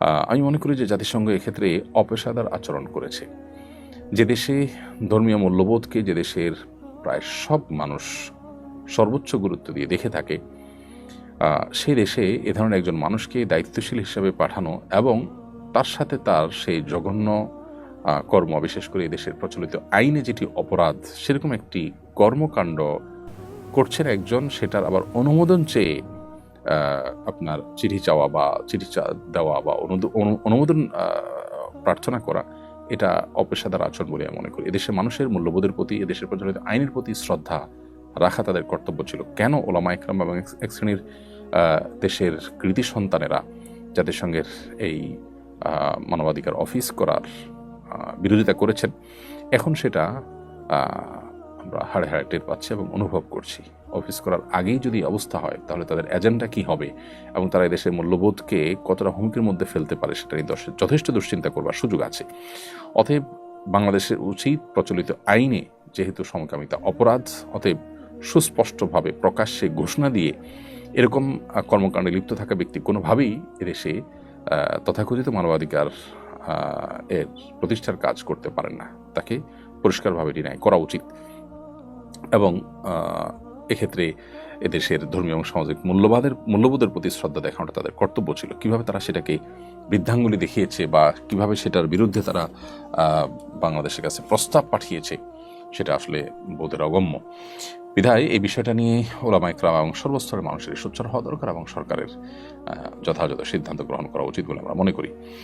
আমি মনে করি যে জাতিসংঘ এক্ষেত্রে অপেশাদার আচরণ করেছে। যে দেশে ধর্মীয় মূল্যবোধকে যে দেশের প্রায় সব মানুষ সর্বোচ্চ গুরুত্ব দিয়ে দেখে থাকে সেই দেশে এ ধরনের একজন মানুষকে দায়িত্বশীল হিসেবে পাঠানো এবং তার সাথে তার সেই জঘন্য কর্ম, বিশেষ করে দেশের প্রচলিত আইনে যেটি অপরাধ, সেরকম একটি কর্মকাণ্ড করছেন একজন, সেটার আবার অনুমোদন চেয়ে আপনার চিঠি চাওয়া বা চিঠি দেওয়া বা অনুমোদন প্রার্থনা করা, এটা অপেশাদার আচরণ বলে আমি মনে করি। এদেশের মানুষের মূল্যবোধের প্রতি, এদেশের প্রচলিত আইনের প্রতি শ্রদ্ধা রাখা তাদের কর্তব্য ছিল। কেন ওলামা ইকরাম এবং এক- শ্রেণির দেশের কৃতি সন্তানেরা জাতিসংঘের এই মানবাধিকার অফিস করার বিরোধিতা করেছেন, এখন সেটা আমরা হাড়ে হাড়ে টের পাচ্ছি এবং অনুভব করছি। অফিস করার আগেই যদি অবস্থা হয়, তাহলে তাদের এজেন্ডা কি হবে? এবং তারা দেশের মূল্যবোধকে কতটা হুমকির মধ্যে ফেলতে পারে, সেটা নিয়ে যথেষ্ট দুশ্চিন্তা করবার সুযোগ আছে। অতএব বাংলাদেশের উচিত প্রচলিত আইনে যেহেতু সমকামিতা অপরাধ, অতএব সুস্পষ্টভাবে প্রকাশ্যে ঘোষণা দিয়ে এরকম কর্মকাণ্ডে লিপ্ত থাকা ব্যক্তি কোনোভাবেই এদেশে তথাকথিত মানবাধিকার এর প্রতিষ্ঠার কাজ করতে পারেন না। তাকে পরিষ্কারভাবে ডিনাই করা উচিত। এবং এক্ষেত্রে এদেশের ধর্মীয় এবং সামাজিক মূল্যবাদের, মূল্যবোধের প্রতি শ্রদ্ধা দেখানোটা তাদের কর্তব্য ছিল। কীভাবে তারা সেটাকে বৃদ্ধাঙ্গুলি দেখিয়েছে বা কীভাবে সেটার বিরুদ্ধে তারা বাংলাদেশের কাছে প্রস্তাব পাঠিয়েছে, সেটা আসলে বোধের অগম্য। বিধায় এই বিষয়টা নিয়ে ওলামা ইকরাম এবং সর্বস্তরের মানুষের সোচ্চার হওয়া দরকার এবং সরকারের যথাযথ সিদ্ধান্ত গ্রহণ করা উচিত বলে আমরা মনে করি।